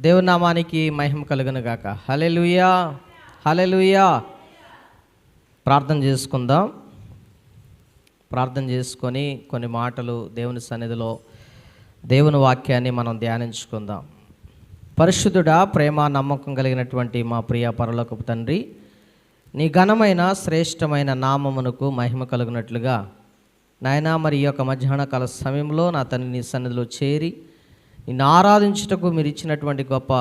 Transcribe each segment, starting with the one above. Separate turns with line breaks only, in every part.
దేవునామానికి మహిమ కలుగును గాక. Hallelujah hallelujah ప్రార్థన చేసుకుందాం. ప్రార్థన చేసుకొని కొన్ని మాటలు దేవుని సన్నిధిలో దేవుని వాక్యాన్ని మనం ధ్యానించుకుందాం. పరిశుద్ధుడా ప్రేమ నమ్మకం కలిగినటువంటి మా ప్రియ పరలోకపు తండ్రి నీ ఘనమైన శ్రేష్టమైన నామమునకు మహిమ కలుగునట్లుగా నాయనా మరి ఈ యొక్క మధ్యాహ్న కాల సమయంలో నా తండ్రి నీ సన్నిధిలో చేరి నిన్ను ఆరాధించుటకు మీరు ఇచ్చినటువంటి గొప్ప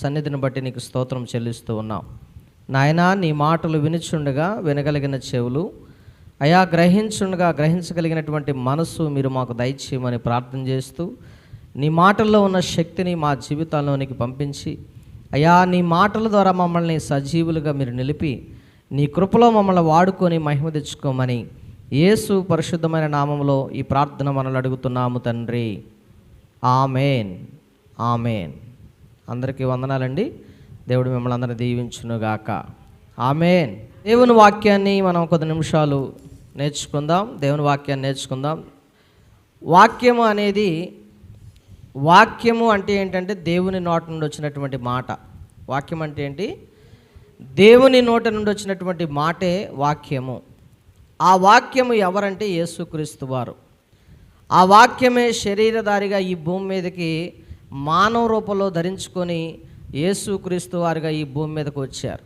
సన్నిధిని బట్టి నీకు స్తోత్రం చెల్లిస్తూ ఉన్నాం. నాయనా నీ మాటలు వినుచుండగా వినగలిగిన చెవులు అయా గ్రహించుండగా గ్రహించగలిగినటువంటి మనస్సు మీరు మాకు దయచేయమని ప్రార్థన చేస్తూ నీ మాటల్లో ఉన్న శక్తిని మా జీవితాల్లోనికి పంపించి అయా నీ మాటల ద్వారా మమ్మల్ని సజీవులుగా మీరు నిలిపి నీ కృపలో మమ్మల్ని వాడుకొని మహిమ తెచ్చుకోమని యేసు పరిశుద్ధమైన నామంలో ఈ ప్రార్థన మనల్ని అడుగుతున్నాము తండ్రి. ఆమెన్. ఆమెన్. అందరికీ వందనాలండి. దేవుడు మిమ్మల్ని అందరినీ దీవించునుగాక. ఆమెన్. దేవుని వాక్యాన్ని మనం కొద్ది నిమిషాలు నేర్చుకుందాం. దేవుని వాక్యాన్ని నేర్చుకుందాం. వాక్యము అనేది వాక్యము అంటే ఏంటంటే దేవుని నోట నుండి వచ్చినటువంటి మాట. వాక్యం అంటే ఏంటి? దేవుని నోట నుండి వచ్చినటువంటి మాటే వాక్యము. ఆ వాక్యము ఎవరంటే యేసుక్రీస్తు వారు. ఆ వాక్యమే శరీరధారిగా ఈ భూమి మీదకి మానవ రూపంలో ధరించుకొని యేసుక్రీస్తు వారిగా ఈ భూమి మీదకు వచ్చారు.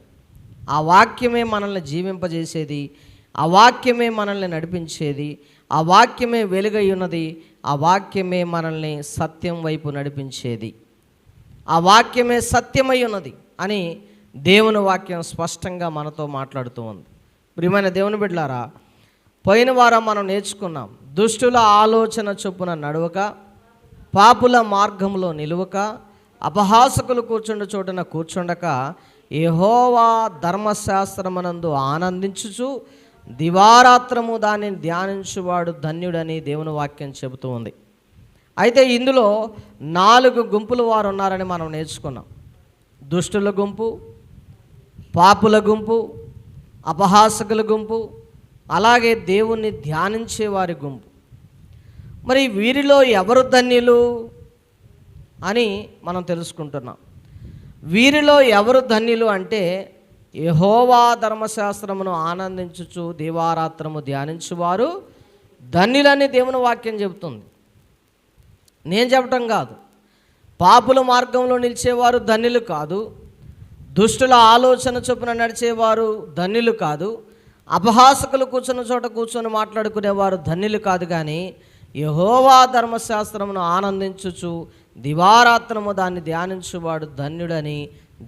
ఆ వాక్యమే మనల్ని జీవింపజేసేది ఆ వాక్యమే మనల్ని నడిపించేది ఆ వాక్యమే వెలుగై ఉన్నది ఆ వాక్యమే మనల్ని సత్యం వైపు నడిపించేది. ఆ వాక్యమే సత్యమై ఉన్నది అని దేవుని వాక్యం స్పష్టంగా మనతో మాట్లాడుతూ ఉంది. ప్రియమైన దేవుని బిడ్డలారా పోయిన వారం మనం నేర్చుకున్నాం దుష్టుల ఆలోచన చొప్పున నడవక పాపుల మార్గంలో నిలువక అపహాసకులు కూర్చుండ చోటున కూర్చుండక యహోవా ధర్మశాస్త్రమునందు ఆనందించుచు దివారాత్రము దానిని ధ్యానించువాడు ధన్యుడని దేవుని వాక్యం చెబుతూ ఉంది. అయితే ఇందులో నాలుగు గుంపులు వారు ఉన్నారని మనం నేర్చుకున్నాం. దుష్టుల గుంపు పాపుల గుంపు అపహాసకుల గుంపు అలాగే దేవుణ్ణి ధ్యానించే వారి గుంపు. మరి వీరిలో ఎవరు ధన్యులు అని మనం తెలుసుకుంటున్నాం. వీరిలో ఎవరు ధన్యులు అంటే యహోవా ధర్మశాస్త్రమును ఆనందించుచు దీవారాత్రము ధ్యానించువారు ధన్యులని దేవుని వాక్యం చెబుతుంది. నేను చెప్పటం కాదు. పాపుల మార్గంలో నిలిచేవారు ధన్యులు కాదు. దుష్టుల ఆలోచన చొప్పున నడిచేవారు ధన్యులు కాదు. అపహాసకులు కూర్చున్న చోట కూర్చొని మాట్లాడుకునేవారు ధన్యులు కాదు కానీ యహోవా ధర్మశాస్త్రమును ఆనందించుచు దివారాత్రము దాన్ని ధ్యానించువాడు ధన్యుడని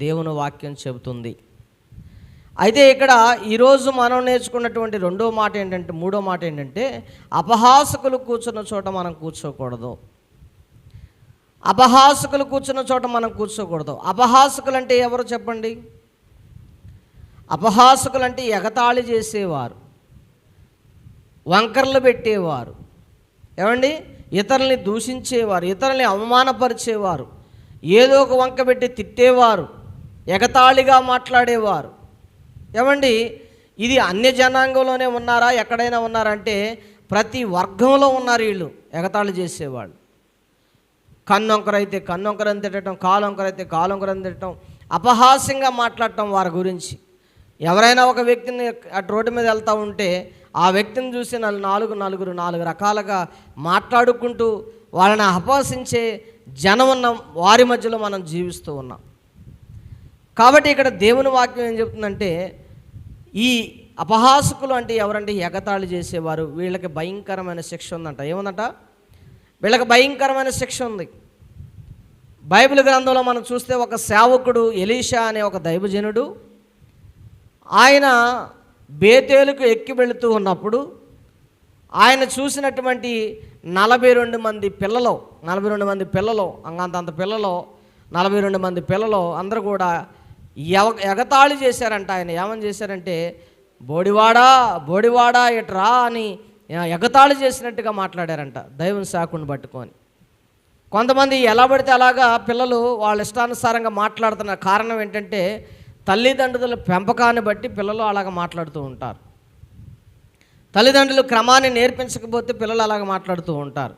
దేవుని వాక్యం చెబుతుంది. అయితే ఇక్కడ ఈరోజు మనం నేర్చుకున్నటువంటి రెండో మాట ఏంటంటే మూడో మాట ఏంటంటే అపహాసకులు కూర్చున్న చోట మనం కూర్చోకూడదు. అపహాసకులు కూర్చున్న చోట మనం కూర్చోకూడదు. అపహాసకులు అంటే ఎవరు చెప్పండి? అపహాసకులు అంటే ఎగతాళి చేసేవారు. వంకర్లు పెట్టేవారు. ఏమండి? ఇతరుల్ని దూషించేవారు ఇతరుల్ని అవమానపరిచేవారు ఏదో ఒక వంక పెట్టి తిట్టేవారు ఎగతాళిగా మాట్లాడేవారు. ఏమండి? ఇది అన్య జనాంగంలోనే ఉన్నారా? ఎక్కడైనా ఉన్నారంటే ప్రతి వర్గంలో ఉన్నారు వీళ్ళు ఎగతాళి చేసేవాళ్ళు. కన్నొంకరైతే కన్నొంకరని తిట్టడం కాలొంకరైతే కాలొంకరని తిట్టడం అపహాస్యంగా మాట్లాడటం వారి గురించి. ఎవరైనా ఒక వ్యక్తిని అటు రోడ్డు మీద వెళ్తూ ఉంటే ఆ వ్యక్తిని చూసి నలు నాలుగు నలుగురు నాలుగు రకాలుగా మాట్లాడుకుంటూ వాళ్ళని అపహసించే జనం ఉన్న వారి మధ్యలో మనం జీవిస్తూ ఉన్నాం. కాబట్టి ఇక్కడ దేవుని వాక్యం ఏం చెప్తుందంటే ఈ అపహాసకులు అంటే ఎవరంటే ఎగతాళి చేసేవారు వీళ్ళకి భయంకరమైన శిక్ష ఉందంట. ఏముందంట? వీళ్ళకి భయంకరమైన శిక్ష ఉంది. బైబిల్ గ్రంథంలో మనం చూస్తే ఒక సేవకుడు ఎలీషా అనే ఒక దైవజనుడు ఆయన బేతేలుకు ఎక్కి వెళుతూ ఉన్నప్పుడు ఆయన చూసినటువంటి నలభై రెండు మంది పిల్లలు నలభై రెండు మంది పిల్లలు అంత పిల్లలు నలభై రెండు మంది పిల్లలు అందరూ కూడా ఎవ ఎగతాళి చేశారంట ఆయన. ఏమని చేశారంటే బోడివాడా బోడివాడా ఇట్రా అని ఎగతాళి చేసినట్టుగా మాట్లాడారంట దైవం శాఖను పట్టుకొని. కొంతమంది ఎలా పడితే అలాగా పిల్లలు వాళ్ళ ఇష్టానుసారంగా మాట్లాడుతున్న కారణం ఏంటంటే తల్లిదండ్రుల పెంపకాన్ని బట్టి పిల్లలు అలాగ మాట్లాడుతూ ఉంటారు. తల్లిదండ్రులు క్రమాన్ని నేర్పించకపోతే పిల్లలు అలాగ మాట్లాడుతూ ఉంటారు.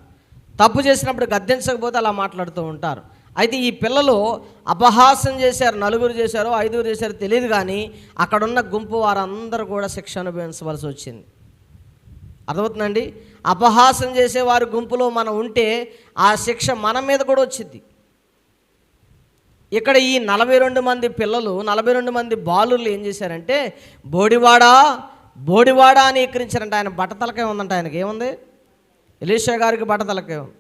తప్పు చేసినప్పుడు గద్దించకపోతే అలా మాట్లాడుతూ ఉంటారు. అయితే ఈ పిల్లలు అపహాసం చేశారు నలుగురు చేశారో ఐదుగురు చేశారు తెలియదు కానీ అక్కడున్న గుంపు వారందరూ కూడా శిక్ష అనుభవించవలసి వచ్చింది. అర్థమవుతుందండి? అపహాసం చేసేవారి గుంపులో మనం ఉంటే ఆ శిక్ష మన మీద కూడా వచ్చింది ఇక్కడ ఈ నలభై రెండు మంది పిల్లలు నలభై రెండు మంది బాలుర్లు ఏం చేశారంటే బోడివాడా బోడివాడా అని ఎక్కిరించారంట. ఆయన బట్టతలకే ఉందంట ఆయనకి. ఏముంది? ఎలీషా గారికి బట్టతలకే ఉంది.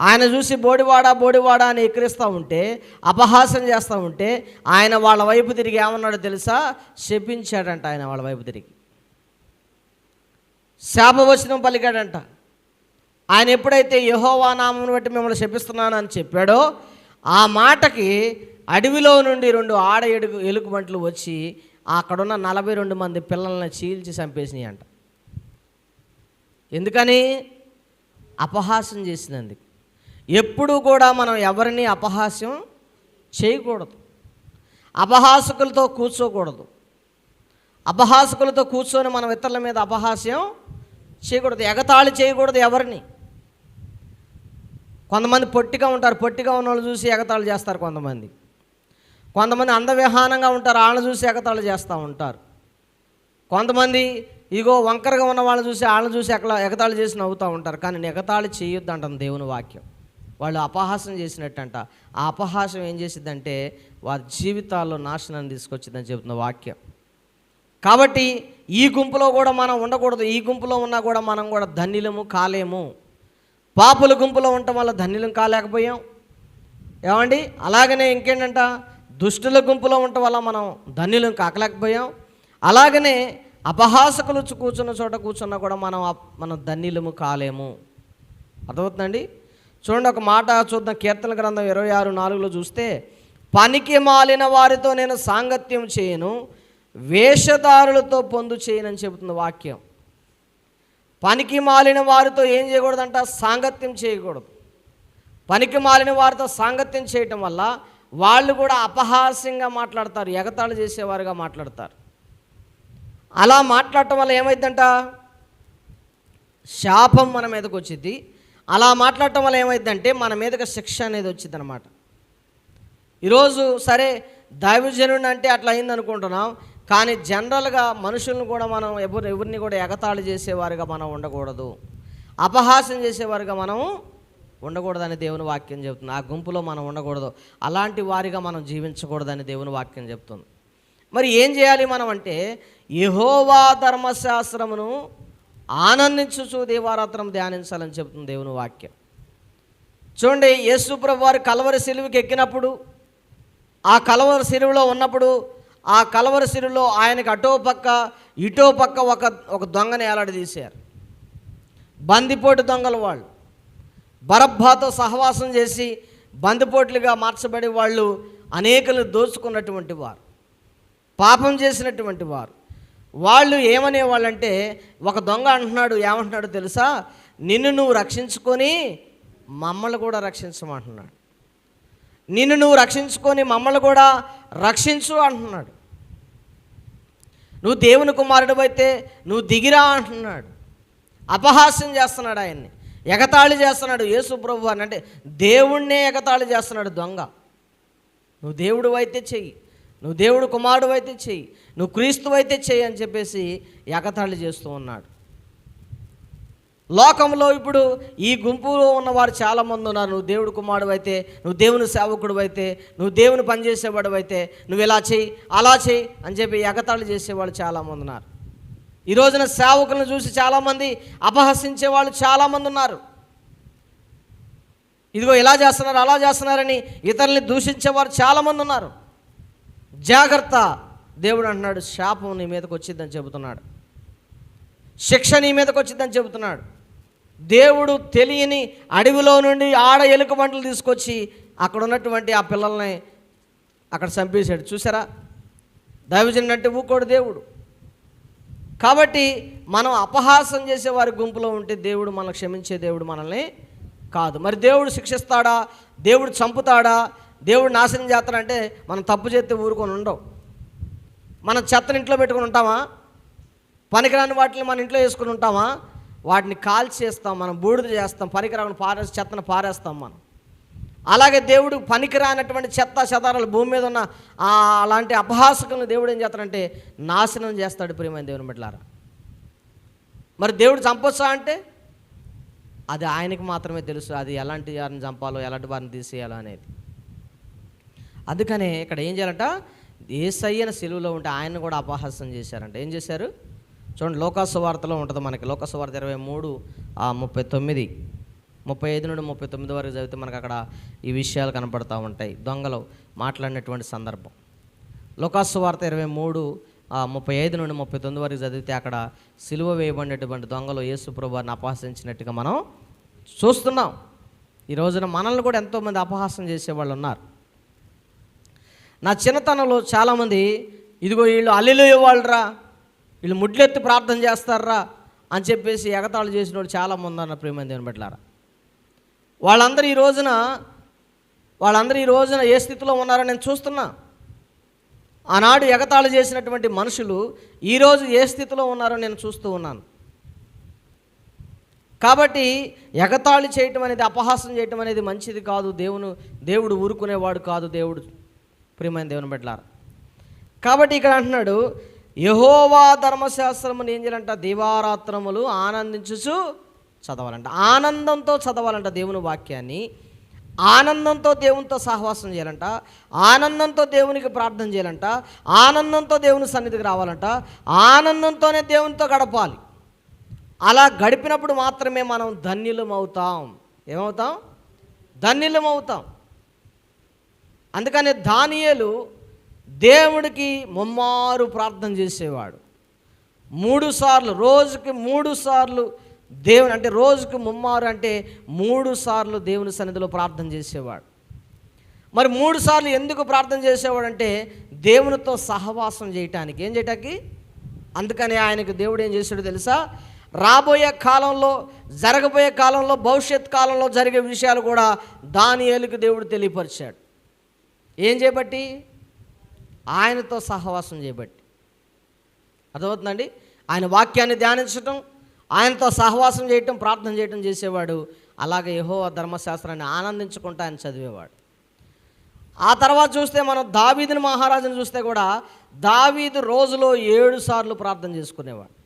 ఆయన చూసి బోడివాడా బోడివాడా అని ఎక్కిరిస్తూ ఉంటే అపహాసం చేస్తూ ఉంటే ఆయన వాళ్ళ వైపు తిరిగి ఏమన్నాడో తెలుసా? శపించాడంట ఆయన వాళ్ళ వైపు తిరిగి. శాపవచనం పలికాడంట. ఆయన ఎప్పుడైతే యహోవా నామం బట్టి మిమ్మల్ని శపిస్తున్నానని చెప్పాడో ఆ మాటకి అడవిలో నుండి రెండు ఆడ ఎడుగు ఎలుగుబంట్లు వచ్చి అక్కడున్న నలభై రెండు మంది పిల్లల్ని చీల్చి చంపేసినాయి అంట. ఎందుకని? అపహాస్యం చేసినందుకు. ఎప్పుడు కూడా మనం ఎవరిని అపహాస్యం చేయకూడదు. అపహాసకులతో కూర్చోకూడదు. అపహాసకులతో కూర్చొని మనం ఇతరుల మీద అపహాస్యం చేయకూడదు. ఎగతాళి చేయకూడదు ఎవరిని. కొంతమంది పొట్టిగా ఉంటారు పొట్టిగా ఉన్న వాళ్ళు చూసి ఎగతాళి చేస్తారు కొంతమంది. కొంతమంది అందవిహానంగా ఉంటారు వాళ్ళని చూసి ఎగతాళి చేస్తూ ఉంటారు. కొంతమంది ఇగో వంకరగా ఉన్న వాళ్ళని చూసి వాళ్ళని చూసి ఎక్కడ ఎగతాళి చేసి నవ్వుతూ ఉంటారు. కానీ ఎగతాళి చేయొద్దు అంటుంది దేవుని వాక్యం. వాళ్ళు అపహాసం చేసినట్టంట. ఆ అపహాసం ఏం చేసిందంటే వారి జీవితాల్లో నాశనాన్ని తీసుకొచ్చిందని చెబుతున్న వాక్యం. కాబట్టి ఈ గుంపులో కూడా మనం ఉండకూడదు. ఈ గుంపులో ఉన్నా కూడా మనం కూడా ధన్యులము కాలేము. పాపుల గుంపులో ఉండటం వల్ల ధన్యులం కాలేకపోయాం. ఏమండి? అలాగనే ఇంకేంటంట? దుష్టుల గుంపులో ఉండటం వల్ల మనం ధన్యులం కాకలేకపోయాం. అలాగనే అపహాసకులు కూర్చున్న చోట కూర్చున్నా కూడా మనం మనం ధన్యులము కాలేము. అర్థమవుతుందండి? చూడండి ఒక మాట చూద్దాం. కీర్తన గ్రంథం ఇరవై ఆరు నాలుగులో చూస్తే పనికి మాలిన వారితో నేను సాంగత్యం చేయను వేషధారులతో పొందు చేయనని చెబుతుంది వాక్యం. పనికి మాలిన వారితో ఏం చేయకూడదంట? సాంగత్యం చేయకూడదు. పనికి మాలిన వారితో సాంగత్యం చేయటం వల్ల వాళ్ళు కూడా అపహాస్యంగా మాట్లాడతారు ఎగతాళి చేసేవారుగా మాట్లాడతారు. అలా మాట్లాడటం వల్ల ఏమైందంట? శాపం మన మీదకి వచ్చింది అలా మాట్లాడటం వల్ల ఏమైందంటే మన మీదకి శిక్ష అనేది వచ్చింది అనమాట ఈరోజు సరే దైవజనుడు అంటే అట్లా అయింది అనుకుంటున్నాం కానీ జనరల్గా మనుషులను కూడా మనం ఎవరు ఎవరిని కూడా ఎగతాళి చేసేవారుగా మనం ఉండకూడదు. అపహాసం చేసేవారుగా మనం ఉండకూడదని దేవుని వాక్యం చెబుతుంది. ఆ గుంపులో మనం ఉండకూడదు. అలాంటి వారిగా మనం జీవించకూడదని దేవుని వాక్యం చెప్తుంది మరి ఏం చేయాలి మనం అంటే యహోవా ధర్మశాస్త్రమును ఆనందించుచు దేవారాత్రం ధ్యానించాలని చెబుతుంది దేవుని వాక్యం. చూడండి యేసు ప్రభు వారు కలవరి సిలువుకి ఎక్కినప్పుడు ఆ కలవరి సిలువలో ఉన్నప్పుడు ఆ కలవరసిరిలో సిలువలో ఆయనకి అటో పక్క ఇటో పక్క ఒక ఒక దొంగని ఏలాడదీశారు బందిపోటు దొంగలు వాళ్ళు. బరబ్బాతో సహవాసం చేసి బందిపోట్లుగా మార్చబడి వాళ్ళు అనేకలు దోచుకున్నటువంటి వారు. పాపం చేసినటువంటి వారు. వాళ్ళు ఏమనేవాళ్ళంటే ఒక దొంగ అంటున్నాడు ఏమంటున్నాడు తెలుసా? నిన్ను నువ్వు రక్షించుకొని మమ్మల్ని కూడా రక్షించమంటున్నాడు. నిన్ను నువ్వు రక్షించుకొని మమ్మల్ని కూడా రక్షించు అంటున్నాడు. నువ్వు దేవుని కుమారుడు అయితే నువ్వు దిగిరా అంటున్నాడు. అపహాస్యం చేస్తున్నాడు ఆయన్ని. ఎగతాళి చేస్తున్నాడు యేసు ప్రభు అని అంటే దేవుణ్ణే ఎగతాళి చేస్తున్నాడు దొంగ. నువ్వు దేవుడు అయితే చెయ్యి. నువ్వు దేవుడు కుమారుడు అయితే చెయ్యి. నువ్వు క్రీస్తు అయితే చెయ్యి అని చెప్పేసి ఎగతాళి చేస్తూ ఉన్నాడు. లోకంలో ఇప్పుడు ఈ గుంపులో ఉన్నవారు చాలామంది ఉన్నారు. నువ్వు దేవుడు కుమారుడు అయితే నువ్వు దేవుని సేవకుడు అయితే నువ్వు దేవుని పనిచేసేవాడు అయితే నువ్వు ఇలా చెయ్యి అలా చెయ్యి అని చెప్పి ఎగతాళి చేసేవాళ్ళు చాలామంది ఉన్నారు. ఈ రోజున సేవకులను చూసి చాలామంది అపహసించే వాళ్ళు చాలామంది ఉన్నారు. ఇదిగో ఇలా చేస్తున్నారు అలా చేస్తున్నారని ఇతరుల్ని దూషించేవారు చాలామంది ఉన్నారు. జాగ్రత్త దేవుడు అంటున్నాడు శాపం నీ మీదకి వచ్చిందని చెబుతున్నాడు. శిక్ష నీ మీదకి వచ్చిందని చెబుతున్నాడు. దేవుడు తెలియని అడవిలో నుండి ఆడ ఎలుక వంటలు తీసుకొచ్చి అక్కడ ఉన్నటువంటి ఆ పిల్లల్ని అక్కడ చంపేశాడు. చూసారా దైవజన్ అంటే ఊకోడు దేవుడు. కాబట్టి మనం అపహాసం చేసే వారి గుంపులో ఉంటే దేవుడు మనల్ని క్షమించే దేవుడు మనల్ని కాదు. మరి దేవుడు శిక్షిస్తాడా? దేవుడు చంపుతాడా? దేవుడు నాశనం చేస్తాడంటే మనం తప్పు చేస్తే ఊరుకొని ఉండవు. మనం చెత్తని ఇంట్లో పెట్టుకొని ఉంటామా? పనికిరాని వాటిని మన ఇంట్లో వేసుకుని ఉంటామా? వాటిని కాల్చేస్తాం మనం బూడిద చేస్తాం పనికిరాని పారేసి చెత్తను పారేస్తాం మనం. అలాగే దేవుడు పనికిరానటువంటి చెత్త చెదారాలు భూమి మీద ఉన్న అలాంటి అపహాసకులను దేవుడు ఏం చేస్తాడంటే నాశనం చేస్తాడు ప్రియమైన దేవుని బిడ్డలారా. మరి దేవుడు చంపొచ్చా అంటే? అది ఆయనకి మాత్రమే తెలుసు అది ఎలాంటి వారిని చంపాలో ఎలాంటి వారిని తీసేయాలో అనేది. అందుకనే ఇక్కడ ఏం చేయాలంట ఏసయ్యన సెలువులో ఉంటే ఆయన కూడా అపహాసం చేశారంట. ఏం చేశారు? చూడండి లోకాసు వార్తలో ఉంటుంది మనకి. లోకాసు వార్త ఇరవై మూడు ముప్పై తొమ్మిది. ముప్పై ఐదు నుండి ముప్పై తొమ్మిది వరకు చదివితే మనకు అక్కడ ఈ విషయాలు కనపడతా ఉంటాయి. దొంగలు మాట్లాడినటువంటి సందర్భం. లోకాసు వార్త ఇరవై మూడు ముప్పై ఐదు నుండి ముప్పై తొమ్మిది వరకు చదివితే అక్కడ సిలువ వేయబడినటువంటి దొంగలు యేసుప్రభుని ప్రభువారిని అపహసించినట్టుగా మనం చూస్తున్నాం. ఈ రోజున మనల్ని కూడా ఎంతోమంది అపహాసం చేసేవాళ్ళు ఉన్నారు. నా చిన్నతనంలో చాలామంది ఇదిగో వీళ్ళు అల్లెలు వాళ్ళరా వీళ్ళు ముడ్లెత్తి ప్రార్థన చేస్తారా అని చెప్పేసి ఎగతాళి చేసిన వాళ్ళు చాలామంది అన్న ప్రేమ దేవుని పెట్టారా వాళ్ళందరూ ఈ రోజున వాళ్ళందరూ ఈ రోజున ఏ స్థితిలో ఉన్నారో నేను చూస్తున్నా. ఆనాడు ఎగతాళి చేసినటువంటి మనుషులు ఈరోజు ఏ స్థితిలో ఉన్నారో నేను చూస్తూ ఉన్నాను. కాబట్టి ఎగతాళి చేయటం అనేది అపహాసం చేయటం అనేది మంచిది కాదు. దేవును దేవుడు ఊరుకునేవాడు కాదు దేవుడు ప్రియమైన దేవుని బిడ్డలారా. కాబట్టి ఇక్కడ అంటున్నాడు యహోవా ధర్మశాస్త్రముని ఏం చేయాలంట? దివారాత్రములు ఆనందించుచు చదవాలంట. ఆనందంతో చదవాలంట దేవుని వాక్యాన్ని. ఆనందంతో దేవునితో సహవాసం చేయాలంట. ఆనందంతో దేవునికి ప్రార్థన చేయాలంట. ఆనందంతో దేవుని సన్నిధికి రావాలంట. ఆనందంతోనే దేవునితో గడపాలి. అలా గడిపినప్పుడు మాత్రమే మనం ధన్యులం అవుతాం ఏమవుతాం? ధన్యులం అవుతాం అందుకని దేవుడికి ముమ్మారు ప్రార్థన చేసేవాడు. మూడు సార్లు రోజుకి మూడు సార్లు దేవుని అంటే రోజుకి ముమ్మారు అంటే మూడు సార్లు దేవుని సన్నిధిలో ప్రార్థన చేసేవాడు. మరి మూడు సార్లు ఎందుకు ప్రార్థన చేసేవాడంటే దేవునితో సహవాసం చేయటానికి. ఏం చేయటానికి? అందుకని ఆయనకు దేవుడు ఏం చేశాడు తెలుసా? రాబోయే కాలంలో జరగబోయే కాలంలో భవిష్యత్ కాలంలో జరిగే విషయాలు కూడా దాని ఏలుకు దేవుడు తెలియపరిచాడు. ఏం చేయబట్టి? ఆయనతో సహవాసం చేయబట్టి. అర్థమవుతుందండి? ఆయన వాక్యాన్ని ధ్యానించటం ఆయనతో సహవాసం చేయటం ప్రార్థన చేయటం చేసేవాడు. అలాగే యహో ధర్మశాస్త్రాన్ని ఆనందించుకుంటూ ఆయన చదివేవాడు. ఆ తర్వాత చూస్తే మనం దావీదుని మహారాజుని చూస్తే కూడా దావీదు రోజులో ఏడు సార్లు ప్రార్థన చేసుకునేవాడు.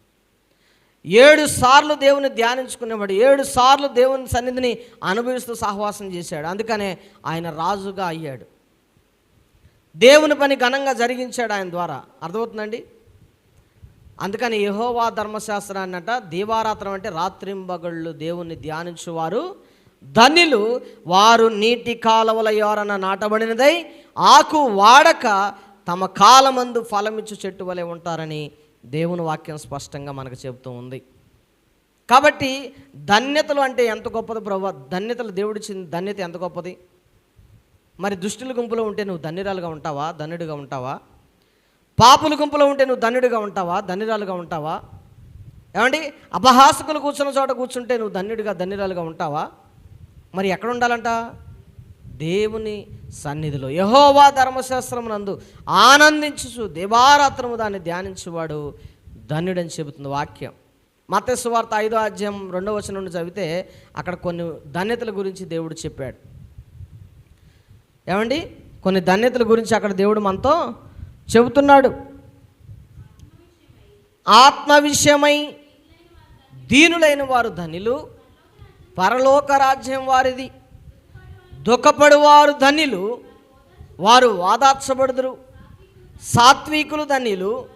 ఏడు సార్లు దేవుని ధ్యానించుకునేవాడు. ఏడు సార్లు దేవుని సన్నిధిని అనుభవిస్తూ సహవాసం చేశాడు. అందుకనే ఆయన రాజుగా అయ్యాడు. దేవుని పని ఘనంగా జరిగించాడు ఆయన ద్వారా. అర్థమవుతుందండి? అందుకని యహోవా ధర్మశాస్త్రాన్ని అంట దీవారాత్రం అంటే రాత్రింబగళ్ళు దేవుణ్ణి ధ్యానించువారు. ధనిలు వారు నీటి కాలవల యోరన నాటబడినదై ఆకు వాడక తమ కాలమందు ఫలమిచ్చు చెట్టు వలె ఉంటారని దేవుని వాక్యం స్పష్టంగా మనకు చెబుతూ ఉంది. కాబట్టి ధన్యతలు అంటే ఎంత గొప్పది ప్రభు? ధన్యతలు దేవుడిచ్చిన ధన్యత ఎంత గొప్పది? మరి దుష్టుల గుంపులో ఉంటే నువ్వు ధన్యురాలుగా ఉంటావా? ధన్యుడిగా ఉంటావా? పాపుల గుంపులో ఉంటే నువ్వు ధన్యుడిగా ఉంటావా? ధన్యురాలుగా ఉంటావా? ఏమండి? అపహాసకులు కూర్చున్న చోట కూర్చుంటే నువ్వు ధన్యుడిగా ధన్యురాలుగా ఉంటావా? మరి ఎక్కడ ఉండాలంట? దేవుని సన్నిధిలో. యహోవా ధర్మశాస్త్రం నందు ఆనందించు దేవారాత్రము దాన్ని ధ్యానించువాడు ధన్యుడని చెబుతుంది వాక్యం. మత్స్య వార్త ఐదో అధ్యాయం రెండో వచనం నుండి చదివితే అక్కడ కొన్ని ధన్యతల గురించి దేవుడు చెప్పాడు. ఏమండి? కొన్ని ధన్యతల గురించి అక్కడ దేవుడు మనతో చెబుతున్నాడు. ఆత్మ విషయమై దీనులైన వారు ధనిలు పరలోక రాజ్యం వారిది. దుఃఖపడువారు ధనిలు వారు వాదార్చబడుదురు. సాత్వికులు ధనిలు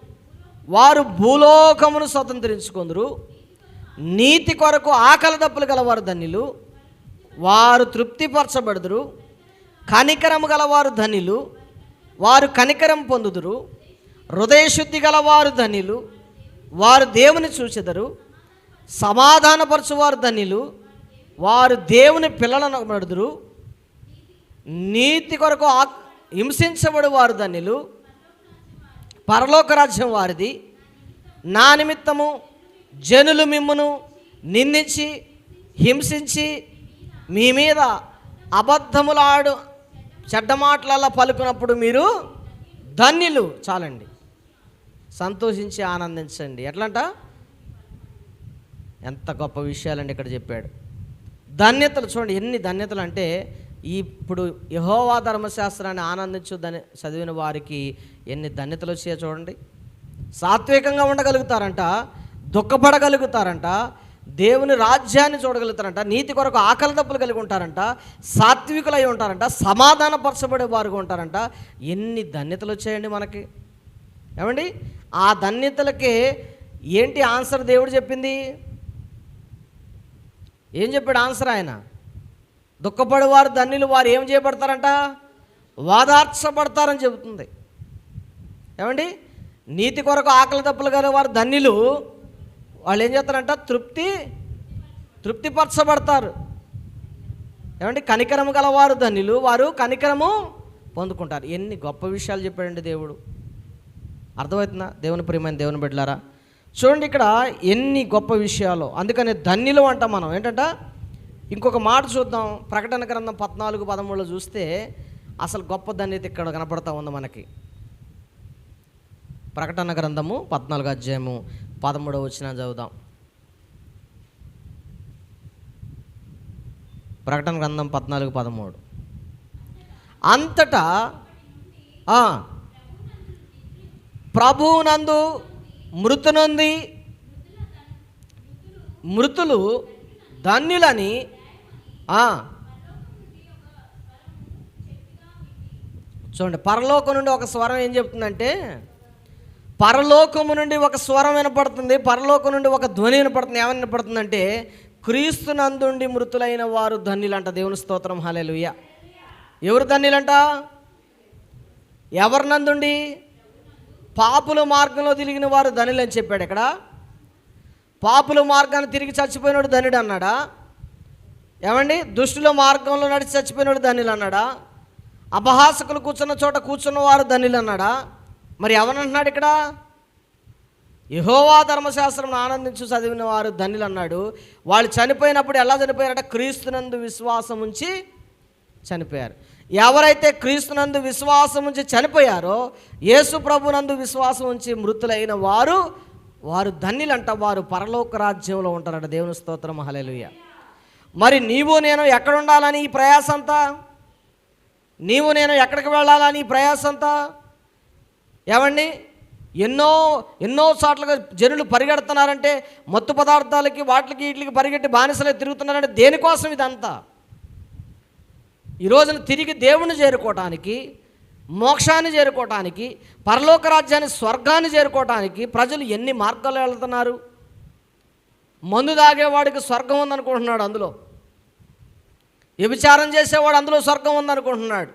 వారు భూలోకమును స్వతంత్రించుకుందరు. నీతి కొరకు ఆకలి దప్పులు గలవారు ధన్యులు వారు తృప్తిపరచబడుదురు. కనికరము గలవారు ధనిలు వారు కనికరం పొందుదురు. హృదయశుద్ధి గలవారు ధనిలు వారు దేవుని చూచెదరు. సమాధానపరచువారు ధనిలు వారు దేవుని పిల్లలను పడుదురు నీతి కొరకు ఆ- హింసించబడు వారు ధన్యులు పరలోక రాజ్యం వారిది. నా నిమిత్తము జనులు మిమ్మును నిందించి హింసించి మీ మీద అబద్ధములాడు చెడ్డ మాటలలో పలుకున్నప్పుడు మీరు ధన్యులు. చాలండి. సంతోషించి ఆనందించండి. ఎట్లంట? ఎంత గొప్ప విషయాలండి ఇక్కడ చెప్పాడు. ధన్యతలు చూడండి ఎన్ని ధన్యతలు అంటే ఇప్పుడు యహోవా ధర్మశాస్త్రాన్ని ఆనందించుదని చదివిన వారికి ఎన్ని ధన్యతలు వచ్చాయో చూడండి. సాత్వికంగా ఉండగలుగుతారంట దుఃఖపడగలుగుతారంట దేవుని రాజ్యాన్ని చూడగలుగుతారంట నీతి కొరకు ఆకలి తప్పులు కలిగి ఉంటారంట సాత్వికులై ఉంటారంట సమాధానపరచబడే వారుగా ఉంటారంట. ఎన్ని ధన్యతలు వచ్చాయండి మనకి? ఏమండి? ఆ ధన్యతలకి ఏంటి ఆన్సర్ దేవుడు చెప్పింది? ఏం చెప్పాడు ఆన్సర్ ఆయన? దుఃఖపడేవారు ధన్యులు వారు ఏం చేయబడతారంట? వాదార్చబడతారని చెబుతుంది. ఏమండి? నీతి కొరకు ఆకలి తప్పులు గల వారు ధన్యులు వాళ్ళు ఏం చేస్తారంట? తృప్తి తృప్తిపరచబడతారు. ఏమంటే కనికరము గలవారు ధన్యులు. వారు కనికరము పొందుకుంటారు. ఎన్ని గొప్ప విషయాలు చెప్పాడండి దేవుడు. అర్థమవుతుందా? దేవుని ప్రియమైన దేవుని బిడ్డలారా? చూడండి ఇక్కడ ఎన్ని గొప్ప విషయాలు. అందుకని ధన్యులు అంటాం మనం. ఏంటంట? ఇంకొక మాట చూద్దాం. ప్రకటన గ్రంథం పద్నాలుగు పదమూడులో చూస్తే అసలు గొప్ప ధన్యత ఇక్కడ కనపడతా ఉంది మనకి. ప్రకటన గ్రంథము పద్నాలుగు అధ్యాయము పదమూడవ వచ్చిన చదువుదాం. ప్రకటన గ్రంథం పద్నాలుగు పదమూడు. అంతటా ప్రభువునందు మృతునుంది మృతులు ధన్యులని చూడండి పరలోకం నుండి ఒక స్వరం ఏం చెప్తుందంటే పరలోకము నుండి ఒక స్వరం వినపడుతుంది పరలోకం నుండి ఒక ధ్వని వినపడుతుంది. ఏమని వినపడుతుందంటే క్రీస్తు నందుండి మృతులైన వారు ధన్యులంట. దేవుని స్తోత్రం హల్లెలూయ. ఎవరు ధన్యులంట? ఎవరి నందుండి పాపుల మార్గంలో తిరిగిన వారు ధనులు అని చెప్పాడు ఇక్కడ పాపుల మార్గాన్ని తిరిగి చచ్చిపోయినాడు ధనుడు అన్నాడా? ఏమండి? దుష్టుల మార్గంలో నడిచి చచ్చిపోయినాడు ధనులు అన్నాడా? అపహాసకులు కూర్చున్న చోట కూర్చున్న వారు ధనులు అన్నాడా? మరి ఎవరంటున్నాడు ఇక్కడ? యహోవా ధర్మశాస్త్రం ఆనందించు చదివిన వారు ధనులు అన్నాడు. వాళ్ళు చనిపోయినప్పుడు ఎలా చనిపోయారట? క్రీస్తునందు విశ్వాసం ఉంచి చనిపోయారు. ఎవరైతే క్రీస్తునందు విశ్వాసం ఉంచి చనిపోయారో యేసు ప్రభునందు విశ్వాసం ఉంచి మృతులైన వారు వారు ధన్యులంట వారు పరలోక రాజ్యంలో ఉంటారట. దేవుని స్తోత్రం. హల్లెలూయ. మరి నీవు నేను ఎక్కడ ఉండాలని ఈ ప్రయాసంతా? నీవు నేను ఎక్కడికి వెళ్ళాలని ఈ ప్రయాసంతా? ఏమండి? ఎన్నో ఎన్నో సార్లుగా జనులు పరిగెడుతున్నారంటే మత్తు పదార్థాలకి వాటికి వీటికి పరిగెట్టి బానిసలే తిరుగుతున్నారంటే దేనికోసం ఇదంతా? ఈ రోజున తిరిగి దేవుని చేరుకోవటానికి మోక్షాన్ని చేరుకోవటానికి పరలోక రాజ్యాన్ని స్వర్గాన్ని చేరుకోవటానికి ప్రజలు ఎన్ని మార్గాలు వెళ్తున్నారు? మందు తాగేవాడికి స్వర్గం ఉందనుకుంటున్నాడు అందులో. వ్యభిచారం చేసేవాడు అందులో స్వర్గం ఉందనుకుంటున్నాడు.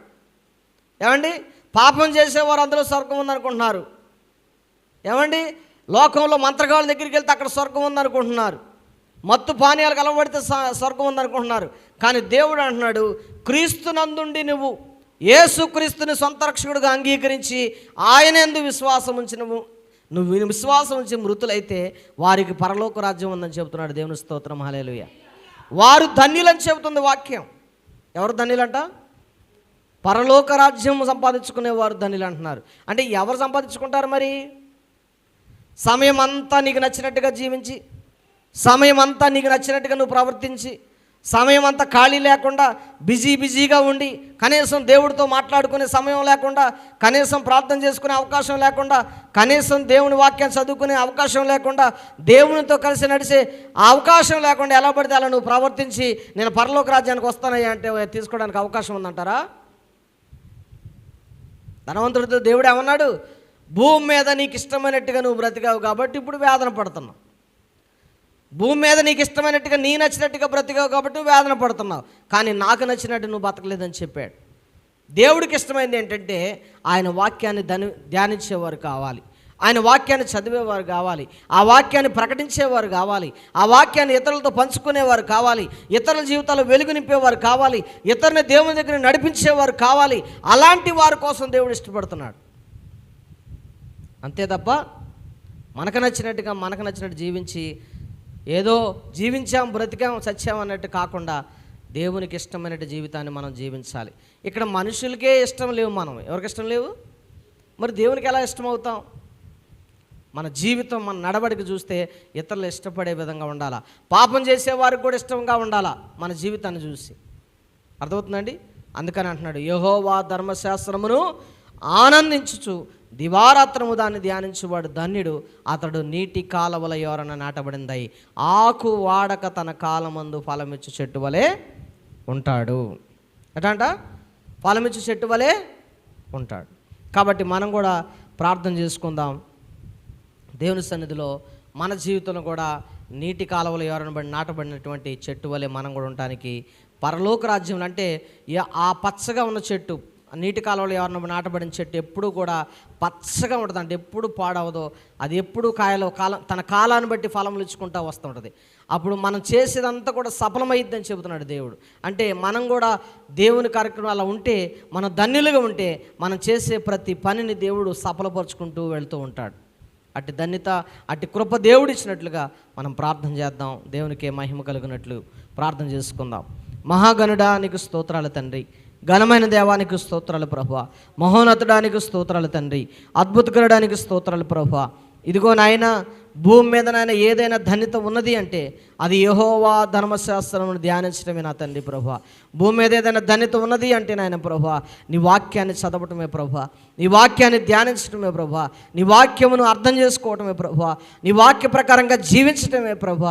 ఏమండి? పాపం చేసేవారు అందులో స్వర్గం ఉందనుకుంటున్నారు. ఏమండి? లోకంలో మంత్రగాళ్ళ దగ్గరికి వెళ్తే అక్కడ స్వర్గం ఉందనుకుంటున్నారు. మత్తు పానీయాలకు అలవడితే స- స్వర్గం ఉందనుకుంటున్నారు. కానీ దేవుడు అంటున్నాడు క్రీస్తునందుండి నువ్వు ఏసుక్రీస్తుని సొంత రక్షకుడిగా అంగీకరించి ఆయన ఎందు విశ్వాసం ఉంచి నువ్వు నువ్వు విశ్వాసం ఉంచి మృతులైతే వారికి పరలోక రాజ్యం ఉందని చెబుతున్నాడు దేవుని స్తోత్రం. హలేలుయ వారు ధన్యులని చెబుతుంది వాక్యం. ఎవరు ధన్యులంట? పరలోక రాజ్యం సంపాదించుకునేవారు ధనిలు అంటున్నారు. అంటే ఎవరు సంపాదించుకుంటారు మరి? సమయం అంతా నీకు నచ్చినట్టుగా జీవించి సమయం అంతా నీకు నచ్చినట్టుగా నువ్వు ప్రవర్తించి సమయం అంతా ఖాళీ లేకుండా బిజీ బిజీగా ఉండి కనీసం దేవుడితో మాట్లాడుకునే సమయం లేకుండా కనీసం ప్రార్థన చేసుకునే అవకాశం లేకుండా కనీసం దేవుని వాక్యం చదువుకునే అవకాశం లేకుండా దేవునితో కలిసి నడిచే అవకాశం లేకుండా ఎలా పడితే అలా నువ్వు ప్రవర్తించి నేను పరలోక రాజ్యానికి వస్తానయ్యా అంటే తీసుకోవడానికి అవకాశం ఉందంటారా? ధనవంతుడితో దేవుడు ఏమన్నాడు? భూమి మీద నీకు ఇష్టమైనట్టుగా నువ్వు బ్రతికావు కాబట్టి ఇప్పుడు వేదన పడుతున్నావు. భూమి మీద నీకు ఇష్టమైనట్టుగా నీ నచ్చినట్టుగా బ్రతికావు కాబట్టి నువ్వు వేదన పడుతున్నావు. కానీ నాకు నచ్చినట్టు నువ్వు బతకలేదని చెప్పాడు. దేవుడికి ఇష్టమైంది ఏంటంటే ఆయన వాక్యాన్ని ధని ధ్యానించేవారు కావాలి. ఆయన వాక్యాన్ని చదివేవారు కావాలి. ఆ వాక్యాన్ని ప్రకటించేవారు కావాలి. ఆ వాక్యాన్ని ఇతరులతో పంచుకునేవారు కావాలి. ఇతరుల జీవితాలు వెలుగు నింపేవారు కావాలి. ఇతరుని దేవుని దగ్గర నడిపించేవారు కావాలి. అలాంటి వారి కోసం దేవుడు ఇష్టపడుతున్నాడు. అంతే తప్ప మనకు నచ్చినట్టుగా మనకు నచ్చినట్టు జీవించి ఏదో జీవించాం బ్రతికాం సత్యం అన్నట్టు కాకుండా దేవునికి ఇష్టమైనట్టు జీవితాన్ని మనం జీవించాలి. ఇక్కడ మనుషులకే ఇష్టం లేవు మనం. ఎవరికి ఇష్టం లేవు? మరి దేవునికి ఎలా ఇష్టం అవుతాం మన జీవితం మన నడవడిక చూస్తే ఇతరులు ఇష్టపడే విధంగా ఉండాలా? పాపం చేసేవారికి కూడా ఇష్టంగా ఉండాలా? మన జీవితాన్ని చూసి. అర్థమవుతుందండి? అందుకని అంటున్నాడు యహోవా ధర్మశాస్త్రమును ఆనందించుచు దివారాత్రము దాన్ని ధ్యానించువాడు ధన్యుడు. అతడు నీటి కాలవల ఎవరన నాటబడిందై ఆకు వాడక తన కాలమందు ఫలమిచ్చు చెట్టు వలె ఉంటాడు. ఎటంట ఫలమిచ్చు చెట్టు వలె ఉంటాడు. కాబట్టి మనం కూడా ప్రార్థన చేసుకుందాం. దేవుని సన్నిధిలో మన జీవితంలో కూడా నీటి కాలువలు ఎవరనబడి నాటబడినటువంటి చెట్టు వలె మనం కూడా ఉండటానికి పరలోక రాజ్యం అంటే ఆ పచ్చగా ఉన్న చెట్టు నీటి కాలువలో ఎవరినబడి నాటబడిన చెట్టు ఎప్పుడు కూడా పచ్చగా ఉంటుంది. అంటే ఎప్పుడు పాడవదో అది ఎప్పుడు కాయలో కాలం తన కాలాన్ని బట్టి ఫలములు ఇచ్చుకుంటా వస్తుంటుంది అప్పుడు మనం చేసేదంతా కూడా సఫలమైద్దని చెబుతున్నాడు దేవుడు. అంటే మనం కూడా దేవుని కార్యక్రమం అలా ఉంటే మనం ధన్యులుగా ఉంటే మనం చేసే ప్రతి పనిని దేవుడు సఫలపరుచుకుంటూ వెళ్తూ ఉంటాడు. అట్టి ధన్యత అట్టి కృప దేవుడిచ్చినట్లుగా మనం ప్రార్థన చేద్దాం. దేవునికే మహిమ కలిగినట్లు ప్రార్థన చేసుకుందాం. మహాగణుడానికి స్తోత్రాలు తండ్రి. ఘనమైన దేవానికి స్తోత్రాలు ప్రభు మహోన్నతుడానికి స్తోత్రాలు తండ్రి. అద్భుతకరడానికి స్తోత్రాలు ప్రభు ఇదిగో నాయన భూమి మీద నాయన ఏదైనా ధన్యత ఉన్నది అంటే అది యహోవా ధర్మశాస్త్రమును ధ్యానించడమే నా తండ్రి ప్రభు భూమి మీద ఏదైనా ధన్యత ఉన్నది అంటే నాయన ప్రభు నీ వాక్యాన్ని చదవటమే ప్రభు నీ వాక్యాన్ని ధ్యానించడమే ప్రభు నీ వాక్యమును అర్థం చేసుకోవటమే ప్రభు నీ వాక్య ప్రకారంగా జీవించటమే ప్రభు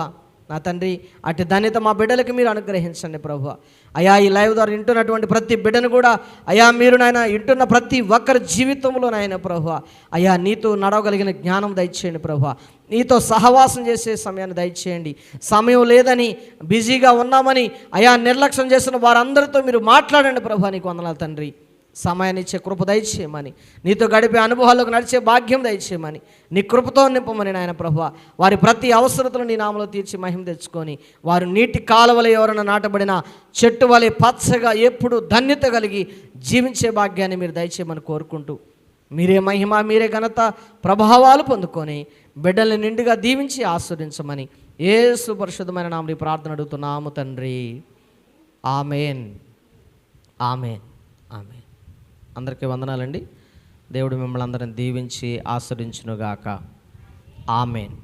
నా తండ్రి అటు ధన్యత మా బిడ్డలకి మీరు అనుగ్రహించండి ప్రభు అయా ఈ లైవ్ ద్వారా వింటున్నటువంటి ప్రతి బిడ్డను కూడా అయా మీరు నాయన వింటున్న ప్రతి ఒక్కరి జీవితంలో నాయన ప్రభు అయా నీతో నడవగలిగిన జ్ఞానం దయచేయండి ప్రభు నీతో సహవాసం చేసే సమయాన్ని దయచేయండి. సమయం లేదని బిజీగా ఉన్నామని అయా నిర్లక్ష్యం చేసిన వారందరితో మీరు మాట్లాడండి ప్రభు నీకు వందనాలు తండ్రి. సమయాన్ని ఇచ్చే కృప దయచేయమని. నీతో గడిపే అనుభవాల్లోకి నడిచే భాగ్యం దయచేయమని. నీ కృపతో నింపమని నాయన ప్రభు. వారి ప్రతి అవసరతను నీ నామలో తీర్చి మహిమ తెచ్చుకొని వారు నీటి కాలువల ఎవరైనా నాటబడిన చెట్టు వలె పచ్చగా ఎప్పుడు ధన్యత కలిగి జీవించే భాగ్యాన్ని మీరు దయచేయమని కోరుకుంటూ మీరే మహిమ మీరే ఘనత ప్రభావాలు పొందుకొని బిడ్డల్ని నిండుగా దీవించి ఆస్వాదించమని ఏసు సుపరిశుద్ధమైన నామని ప్రార్థన అడుగుతున్నాము తండ్రి. ఆమెన్. ఆమెన్. ఆమెన్. అందరికీ వందనాలండి. దేవుడు మిమ్మల్ని అందరిని దీవించి ఆస్వాదించునుగాక ఆమెన్.